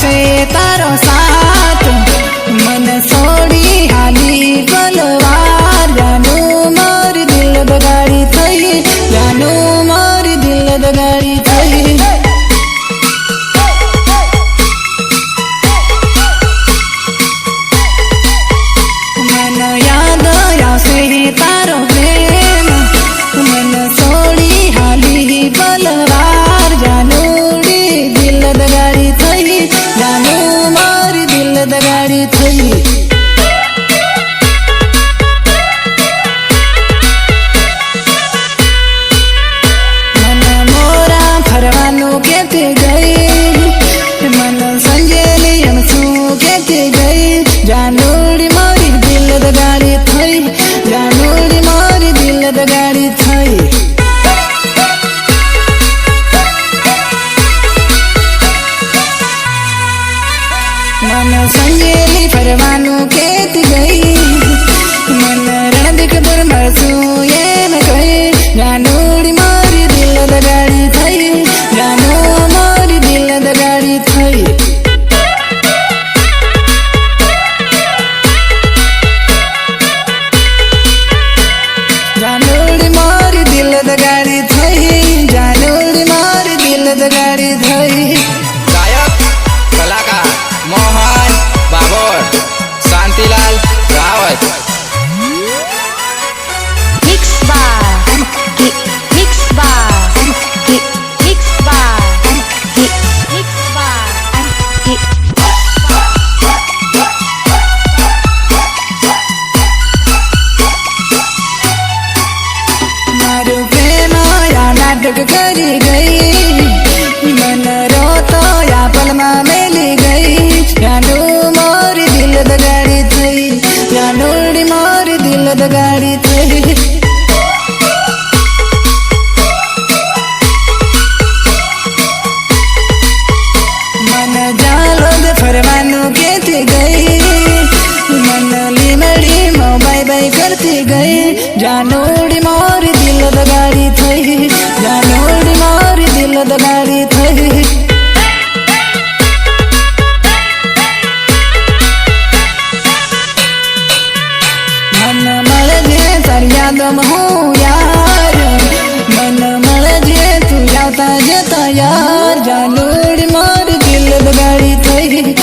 છે તારો સાથ. મન છોડી હાલી ગલવારનું મારું દિલ બગાડી જાનુડી મારી દિલ દગાડી સંજેલી ફરવાનું કેતી ગઈ મને રણદીકપુર મળશું એમ કહી જાનુડી મારી દિલ દગાડી થઈ જાનુ મારી દિલ દગાડી થઈ ગઈ મન રોતો આ મેલી ગઈ જાનું મારી દિલ દગાડી થઈ જાનુડી મારી દિલ દગાડી થઈ મન જાલો ફરવાનું કેતી ગઈ મન લીમડી મોબાઈ બાઈ કરતી ગઈ જાનોડી મારી દિલ દગાડી થઈ દિલ દગાડી થઈ મન મળજે તારી યાદમાં હું યાર મન મળજે તું આવતા જતા યાર જાનોડી મારી દિલ દગાડી થઈ